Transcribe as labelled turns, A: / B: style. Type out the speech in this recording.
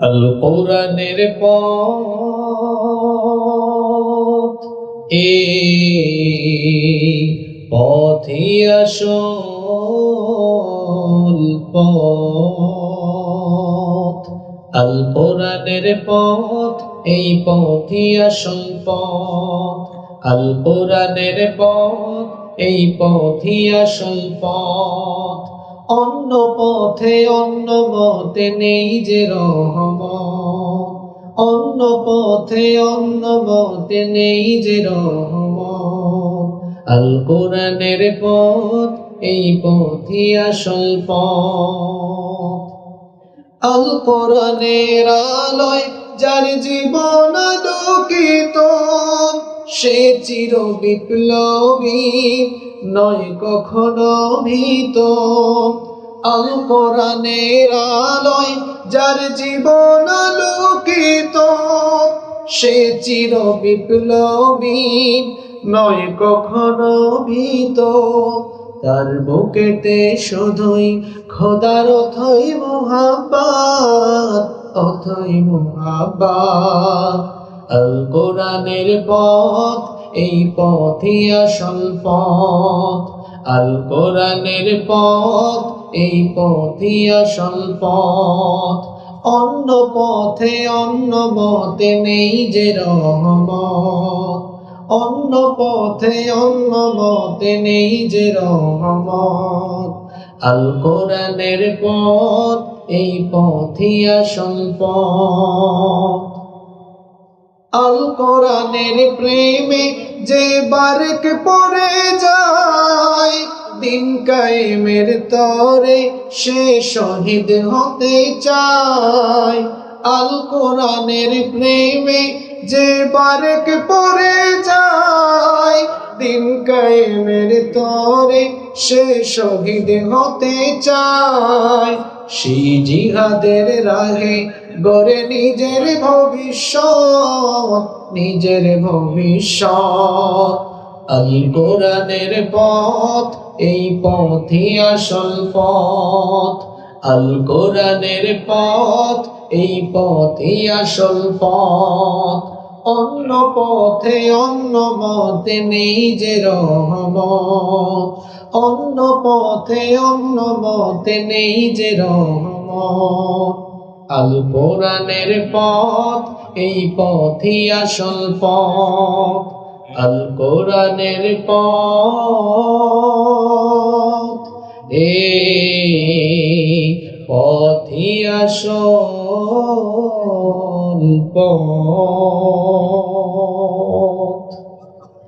A: আল কোরআনের পথ এই পথই আসল পথ। আল কোরআনের পথ, এই পথই আসল পথ। আল কোরআনের পথ, এই পথই আসল পথ। অন্য পথে, অন্য মতে নেই যে রহমত অন্য পথে, অন্য মতে নেই যে রহমত আল কোরআনের পথ, এই পথই আসল পথ। আল কোরআনের আলোয়, যার জীবন দুঃখিত সে চির বিপ্লবী নয় কখনো ভীত। আল আলোয় যার জীবন আলোকিত, সে চির বিপ্লবী নয় কখনো ভীত। তার বুকেতে শুধুই খোদার অথই মোহাব্বাত অথই মোহাব্বাত। আল কোরআনের পথ, এই পথই আসল পথ। আল কোরআনের পথ, এই পথই আসল পথ। অন্য পথে অন্য মতে নেই যে রহমত। অন্য পথে অন্য মতে নেই যে রহমত। আল কোরআনের পথ, এই পথই আসল পথ। আল কোরআনের প্রেমে যে বারক পড়ে যায়, দিন কায়েমের তরে সে শহীদ হতে চায়। আল কোরআনের প্রেমে যে বারক পড়ে যায়, দিন কায়েমের তরে সে শহীদ হতে চায়। সেই জিহাদের রাহে গড়ে নিজের ভবিষ্যৎ নিজের ভবিষ্যৎ। আল কোরআনের পথ, এই পথই আসল পথ। আল কোরআনের পথ, এই পথই আসল পথ। অন্য পথে, অন্য মতে নেই যে রহমত অন্য পথে, অন্য মতে নেই যে রহমত আল কোরআনের পথ, এই পথই আসল পথ। আল কোরআনের পথ, এই পথই আসল pot.